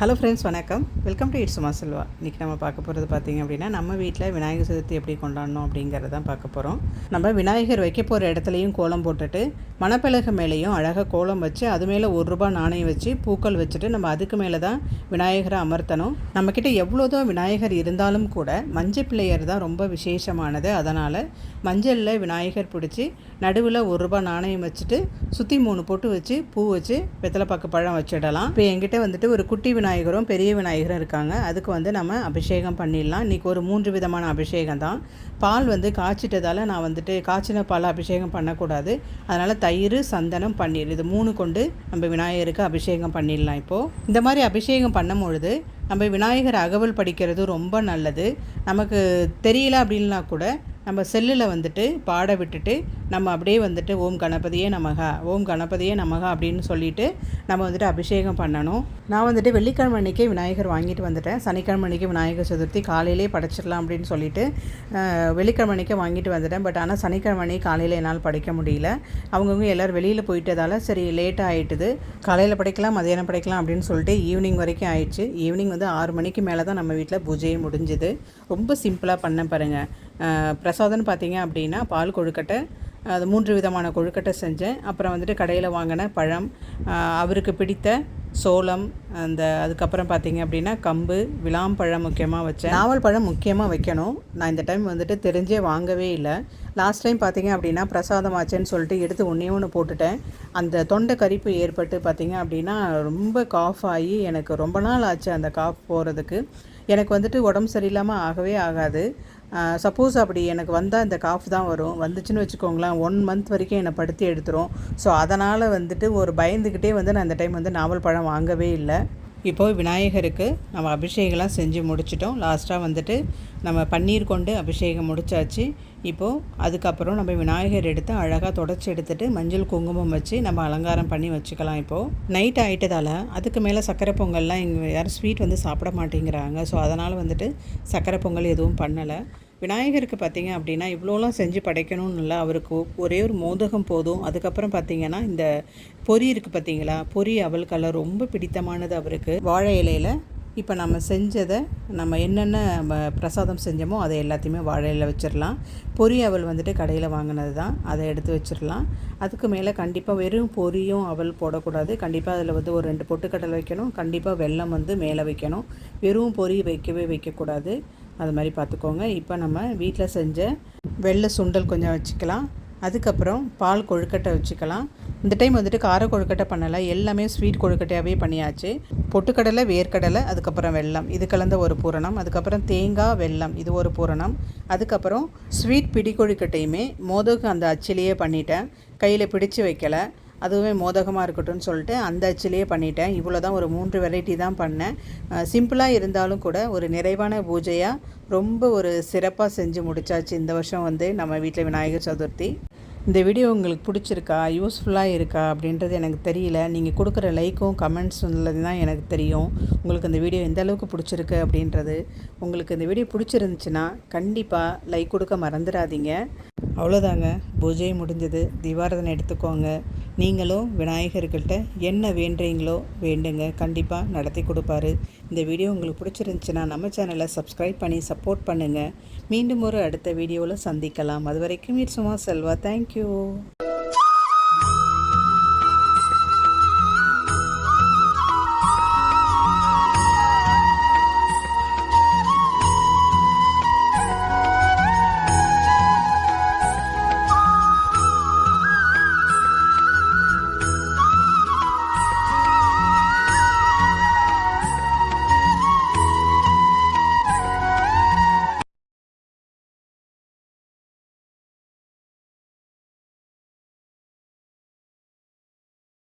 Hello friends வணக்கம். Welcome to it's Selva இன்றைக்கி நம்ம பார்க்க போகிறது பார்த்திங்க அப்படின்னா நம்ம வீட்டில் விநாயகர் சதுர்த்தி எப்படி கொண்டாடணும் அப்படிங்கிறத தான் பார்க்க போகிறோம் நம்ம விநாயகர் வைக்க போகிற இடத்துலையும் கோலம் போட்டுட்டு மணப்பலகை மேலேயும் அழகாக கோலம் வச்சு அது மேலே ஒரு ரூபா நாணயம் வச்சு பூக்கள் வச்சுட்டு நம்ம அதுக்கு மேலே தான் விநாயகரை அமர்த்தணும். நம்மக்கிட்ட எவ்வளோதான் விநாயகர் இருந்தாலும் கூட மஞ்சள் பிள்ளையர் தான் ரொம்ப விசேஷமானது. அதனால் மஞ்சளில் விநாயகர் பிடிச்சி நடுவில் ஒரு ரூபா நாணயம் வச்சுட்டு சுற்றி மூணு பொட்டு வச்சு பூ வச்சு வெத்தலை பாக்கு பழம் வச்சிடலாம். இப்போ என்கிட்ட வந்துட்டு ஒரு குட்டி விநாயகரும் பெரிய விநாயகரும் இருக்காங்க. அதுக்கு வந்து நம்ம அபிஷேகம் பண்ணிடலாம். இன்றைக்கி ஒரு மூன்று விதமான அபிஷேகம் தான். பால் வந்து காய்ச்சிட்டதால் நான் வந்துட்டு காய்ச்சின பால் அபிஷேகம் பண்ணக்கூடாது. அதனால் தயிர் சந்தனம் பன்னீர். இது மூணு கொண்டு நம்ம விநாயகருக்கு அபிஷேகம் பண்ணிடலாம் இப்போது இந்த மாதிரி அபிஷேகம் பண்ணும் பொழுது நம்ம விநாயகர் அகவல் படிக்கிறது ரொம்ப நல்லது. நமக்கு தெரியல அப்படின்னா கூட நம்ம செல்லில் வந்துட்டு பாட விட்டுட்டு நம்ம அப்படியே வந்துட்டு ஓம் கணபதியே நமக ஓம் கணபதியே நமக அப்படின்னு சொல்லிட்டு நம்ம வந்துட்டு அபிஷேகம் பண்ணணும். நான் வந்துட்டு வெள்ளிக்கிழமை அன்றைக்கி விநாயகர் வாங்கிட்டு வந்துட்டேன். சனிக்கிழமை அன்றைக்கி விநாயகர் சதுர்த்தி காலையிலே படைச்சிடலாம் அப்படின்னு சொல்லிட்டு வெள்ளிக்கிழமை அன்றைக்கி வாங்கிட்டு வந்துட்டேன். பட் ஆனால் சனிக்கிழமை அன்றைக்கி காலையில் என்னால் படிக்க முடியல. அவங்கவுங்க எல்லோரும் வெளியில் போயிட்டதால் சரி லேட்டாக ஆகிட்டுது காலையில் படைக்கலாம் மதியானம் படைக்கலாம் அப்படின்னு சொல்லிட்டு ஈவினிங் வரைக்கும் ஆயிடுச்சு. ஈவினிங் வந்து ஆறு மணிக்கு மேலே தான் நம்ம வீட்டில் பூஜையே முடிஞ்சுது. ரொம்ப சிம்பிளாக பண்ண பாருங்கள் பிரசாதம்னு பார்த்தீங்க அப்படின்னா பால் கொழுக்கட்டை அது மூன்று விதமான கொழுக்கட்டை செஞ்சேன். அப்புறம் வந்துட்டு கடையில் வாங்கின பழம் அவருக்கு பிடித்த சோளம் அந்த அதுக்கப்புறம் பார்த்தீங்க அப்படின்னா கம்பு விளாம்பழம் முக்கியமாக வச்சேன். நாவல் பழம் முக்கியமாக வைக்கணும். நான் இந்த டைம் வந்துட்டு தெரிஞ்சே வாங்கவே இல்லை. லாஸ்ட் டைம் பார்த்தீங்க அப்படின்னா பிரசாதம் ஆச்சுன்னு சொல்லிட்டு எடுத்து ஒன்றே ஒன்று போட்டுட்டேன். அந்த தொண்டை கரிப்பு ஏற்பட்டு பார்த்தீங்க அப்படின்னா ரொம்ப காஃப் ஆகி எனக்கு ரொம்ப நாள் ஆச்சு அந்த காஃப் போகிறதுக்கு எனக்கு வந்துட்டு உடம்பு சரியில்லாமல் ஆகவே ஆகாது. சப்போஸ் அப்படி எனக்கு வந்தால் இந்த காஃப் தான் வரும். வந்துச்சுன்னு வச்சுக்கோங்களேன் ஒன் மந்த் வரைக்கும் என்னை படுத்தி எடுத்துரும். ஸோ அதனால் வந்துட்டு ஒரு பயந்துக்கிட்டே வந்து நான் அந்த டைம் வந்து நாவல் பழம் வாங்கவே இல்லை. இப்போது விநாயகருக்கு நம்ம அபிஷேகம்லாம் செஞ்சு முடிச்சிட்டோம். லாஸ்ட்டாக வந்துட்டு நம்ம பன்னீர் கொண்டு அபிஷேகம் முடிச்சாச்சு. இப்போது அதுக்கப்புறம் நம்ம விநாயகர் எடுத்து அழகாக தொடச்சி எடுத்துகிட்டு மஞ்சள் குங்குமம் வச்சு நம்ம அலங்காரம் பண்ணி வச்சுக்கலாம் இப்போது நைட் ஆகிட்டதால் அதுக்கு மேலே சக்கரை பொங்கல்லாம் இங்கே யாரும் ஸ்வீட் வந்து சாப்பிட மாட்டேங்கிறாங்க. ஸோ அதனால் வந்துட்டு சக்கரை பொங்கல் எதுவும் பண்ணலை. விநாயகருக்கு பார்த்தீங்க அப்படின்னா இவ்வளோலாம் செஞ்சு படைக்கணும்னு இல்லை அவருக்கு ஒரே ஒரு மோதகம் போதும். அதுக்கப்புறம் பார்த்தீங்கன்னா இந்த பொரி இருக்குது பார்த்தீங்களா? பொரி அவளுக்கெல்லாம் ரொம்ப பிடித்தமானது அவருக்கு. வாழை இலையில் இப்போ நம்ம செஞ்சதை நம்ம என்னென்ன பிரசாதம் செஞ்சோமோ அதை எல்லாத்தையுமே வாழையில் வச்சிடலாம் பொறி அவல் வந்துட்டு கடையில் வாங்கினது தான் அதை எடுத்து வச்சிடலாம் அதுக்கு மேலே கண்டிப்பாக வெறும் பொரியும் அவல் போடக்கூடாது. கண்டிப்பாக அதில் வந்து ஒரு ரெண்டு பொட்டுக்கடலை வைக்கணும். கண்டிப்பாக வெல்லம் வந்து மேலே வைக்கணும். வெறும் பொறி வைக்கவே வைக்கக்கூடாது. அது மாதிரி பார்த்துக்கோங்க. இப்போ நம்ம வீட்டில் செஞ்ச வெள்ளை சுண்டல் கொஞ்சம் வச்சுக்கலாம். அதுக்கப்புறம் பால் கொழுக்கட்டை வச்சுக்கலாம். இந்த டைம் வந்துட்டு கார கொழுக்கட்டை பண்ணலை. எல்லாமே ஸ்வீட் கொழுக்கட்டையாகவே பண்ணியாச்சு. பொட்டுக்கடலை வேர்க்கடலை அதுக்கப்புறம் வெல்லம். இது கலந்த ஒரு பூரணம். அதுக்கப்புறம் தேங்காய் வெல்லம். இது ஒரு பூரணம். அதுக்கப்புறம் ஸ்வீட் பிடி கொழுக்கட்டையுமே மோதகம் அந்த அச்சிலேயே பண்ணிட்டேன். கையில் பிடிச்சு வைக்கலை. அதுவுமே மோதகமாக இருக்கட்டும்னு சொல்லிட்டு அந்த அச்சிலேயே பண்ணிட்டேன். இவ்வளோ தான் ஒரு மூன்று வெரைட்டி தான் பண்ணேன். சிம்பிளாக இருந்தாலும் கூட ஒரு நிறைவான பூஜையாக ரொம்ப ஒரு சிறப்பாக செஞ்சு முடிச்சாச்சு இந்த வருஷம் வந்து நம்ம வீட்டில் விநாயகர் சதுர்த்தி. இந்த வீடியோ உங்களுக்கு பிடிச்சிருக்கா? யூஸ்ஃபுல்லாக இருக்கா? அப்படின்றது எனக்கு தெரியல. நீங்கள் கொடுக்குற லைக்கும் கமெண்ட்ஸில் தான் எனக்கு தெரியும். உங்களுக்கு இந்த வீடியோ எந்த அளவுக்கு பிடிச்சிருக்கு அப்படின்றது. உங்களுக்கு இந்த வீடியோ பிடிச்சிருந்துச்சுன்னா கண்டிப்பாக லைக் கொடுக்க மறந்துடாதீங்க. அவ்வளோதாங்க பூஜை முடிஞ்சது. தீபாரதனை எடுத்துக்கோங்க. நீங்களும் விநாயகர்கிட்ட என்ன வேண்டுறீங்களோ வேண்டுங்க கண்டிப்பாக நடத்தி கொடுப்பாரு. இந்த வீடியோ உங்களுக்கு பிடிச்சிருந்துச்சுன்னா நம்ம சேனலை சப்ஸ்கிரைப் பண்ணி சப்போர்ட் பண்ணுங்கள் மீண்டும் ஒரு அடுத்த வீடியோவில் சந்திக்கலாம். அது வரைக்கும் இட்ஸ் சும்மா செல்வா தேங்க்யூ